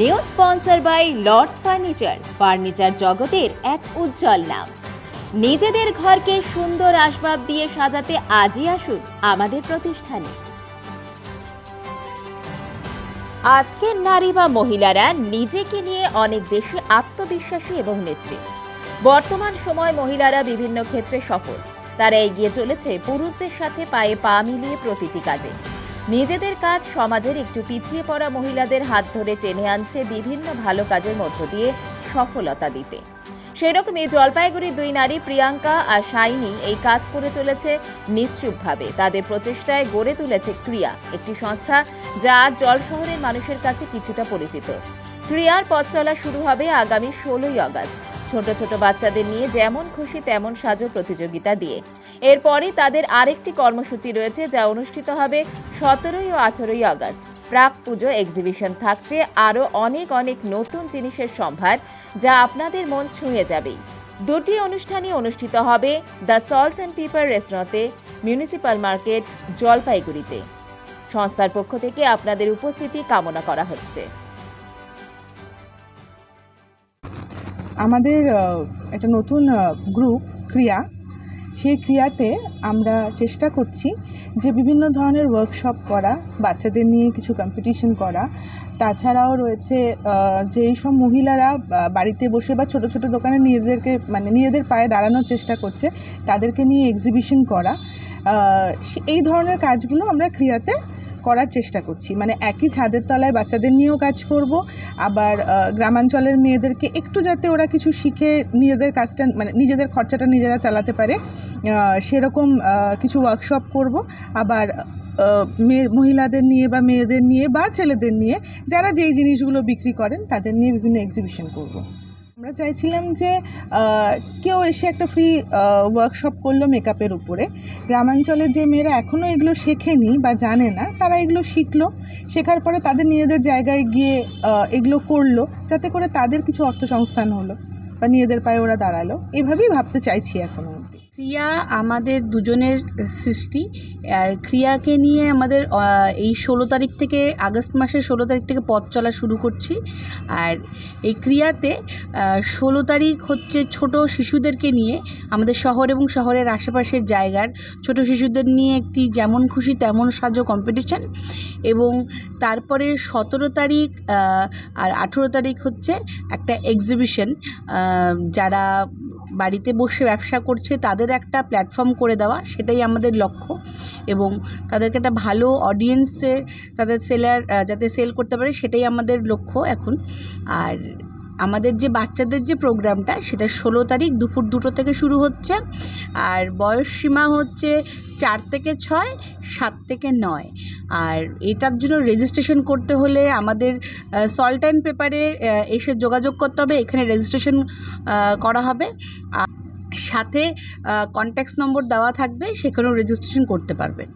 New sponsor by Lords furniture furniture জগতের এক উজ্জ্বল নাম। নিজেদের ঘরকে সুন্দর আসবাব দিয়ে সাজাতে আজই আসুন আমাদের প্রতিষ্ঠানে। আজকের নারী বা মহিলারা নিজেকে নিয়ে অনেক বেশি আত্মবিশ্বাসী এবং নেত্রী বর্তমান সময় মহিলারা বিভিন্ন ক্ষেত্রে সফল। তারা এগিয়ে চলেছে পুরুষদের সাথে পায়ে পা মিলিয়ে প্রতিটি কাজে। নিজেদের কাজ সমাজের একটু পিছিয়ে পড়া মহিলাদের হাত ধরে টেনে আনছে বিভিন্ন ভালো কাজের মধ্য দিয়ে সফলতা দিতে। সেরকমই জলপাইগুড়ির দুই নারী প্রিয়াঙ্কা আর শাইনি এই কাজ করে চলেছে নিশ্চুপভাবে। তাদের প্রচেষ্টায় গড়ে তুলেছে ক্রিয়া, একটি সংস্থা যা জল শহরের মানুষের কাছে কিছুটা পরিচিত। ক্রিয়ার পথ চলা শুরু হবে আগামী ষোলোই আগস্ট। ছোট ছোট বাচ্চাদের নিয়ে যেমন খুশি তেমন সাজো প্রতিযোগিতা দিয়ে। এরপরই তাদের আরেকটি কর্মসূচি রয়েছে যা অনুষ্ঠিত হবে সতেরোই ও আঠেরোই আগস্ট। প্রাক পুজো এক্সিবিশন থাকছে, আরও অনেক অনেক নতুন জিনিসের সম্ভার যা আপনাদের মন ছুঁয়ে যাবেই দুটি অনুষ্ঠানই অনুষ্ঠিত হবে, দ্য সল্ট অ্যান্ড পিপার রেস্টুরেন্টে, মিউনিসিপ্যাল মার্কেট, জলপাইগুড়িতে। সংস্থার পক্ষ থেকে আপনাদের উপস্থিতি কামনা করা হচ্ছে। আমাদের একটা নতুন গ্রুপ ক্রিয়া। সেই ক্রিয়াতে আমরা চেষ্টা করছি যে বিভিন্ন ধরনের ওয়ার্কশপ করা বাচ্চাদের নিয়ে কিছু কম্পিটিশন করা। তাছাড়াও রয়েছে আহ, যে সব মহিলারা বাড়িতে বসে বা ছোট ছোট দোকানে নিজেদেরকে মানে নিজেদের পায়ে দাঁড়ানোর চেষ্টা করছে তাদেরকে নিয়ে এক্সিবিশন করা। এই ধরনের কাজগুলো আমরা ক্রিয়াতে করার চেষ্টা করছি। মানে একই ছাদের তলায় বাচ্চাদের নিয়েও কাজ করব, আবার গ্রামাঞ্চলের মেয়েদেরকে একটু যাতে ওরা কিছু শিখে নিজেদের কাজটা মানে নিজেদের খরচাটা নিজেরা চালাতে পারে সেরকম কিছু ওয়ার্কশপ করব। আবার মেয়ে মহিলাদের নিয়ে বা মেয়েদের নিয়ে বা ছেলেদের নিয়ে যারা যেই জিনিসগুলো বিক্রি করেন তাদের নিয়ে বিভিন্ন এক্সিবিশন করব। আমরা চাইছিলাম যে কেউ এসে একটা ফ্রি ওয়ার্কশপ করল মেকআপের উপরে। গ্রামাঞ্চলে যে মেয়েরা এখনও এগুলো শেখেনি বা জানে না, তারা এগুলো শিখলো। শেখার পরে তাদের নিজেদের জায়গায় গিয়ে এগুলো করল, যাতে করে তাদের কিছু অর্থসংস্থান হলো বা নিজেদের পায়ে ওরা দাঁড়াল। এভাবেই ভাবতে চাইছি এখনও। অবধি ক্রিয়া আমাদের দুজনের সৃষ্টি, আর ক্রিয়াকে নিয়ে আমাদের এই ষোলো তারিখ থেকে আগস্ট মাসের ষোলো তারিখ থেকে পথ চলা শুরু করছি। আর এই ক্রিয়াতে ষোলো তারিখ হচ্ছে ছোট শিশুদেরকে নিয়ে আমাদের শহর এবং শহরের আশেপাশের জায়গার ছোট শিশুদের নিয়ে একটি যেমন খুশি তেমন সাজো কম্পিটিশান এবং তারপরে সতেরো তারিখ আর আঠেরো তারিখ হচ্ছে একটা এক্সিবিশন যারা বাড়িতে বসে ব্যবসা করছে, তাদের একটা প্ল্যাটফর্ম করে দেওয়া, সেটাই আমাদের লক্ষ্য। এবং তাদেরকে একটা ভালো অডিয়েন্সে তাদের সেলার যাতে সেল করতে পারে, সেটাই আমাদের লক্ষ্য এখন। আর আমাদের যে বাচ্চাদের যে প্রোগ্রামটা, সেটা ষোলো তারিখ দুপুর দুটো থেকে শুরু হচ্ছে। আর বয়স সীমা হচ্ছে চার থেকে ছয়, সাত থেকে নয়। আর এটার জন্য রেজিস্ট্রেশন করতে হলে আমাদের সল্ট অ্যান্ড পেপারে এসে যোগাযোগ করতে হবে। এখানে রেজিস্ট্রেশন করা হবে। সাথে কন্ট্যাক্ট নম্বর দেওয়া থাকবে, সেখানেও রেজিস্ট্রেশন করতে পারবেন।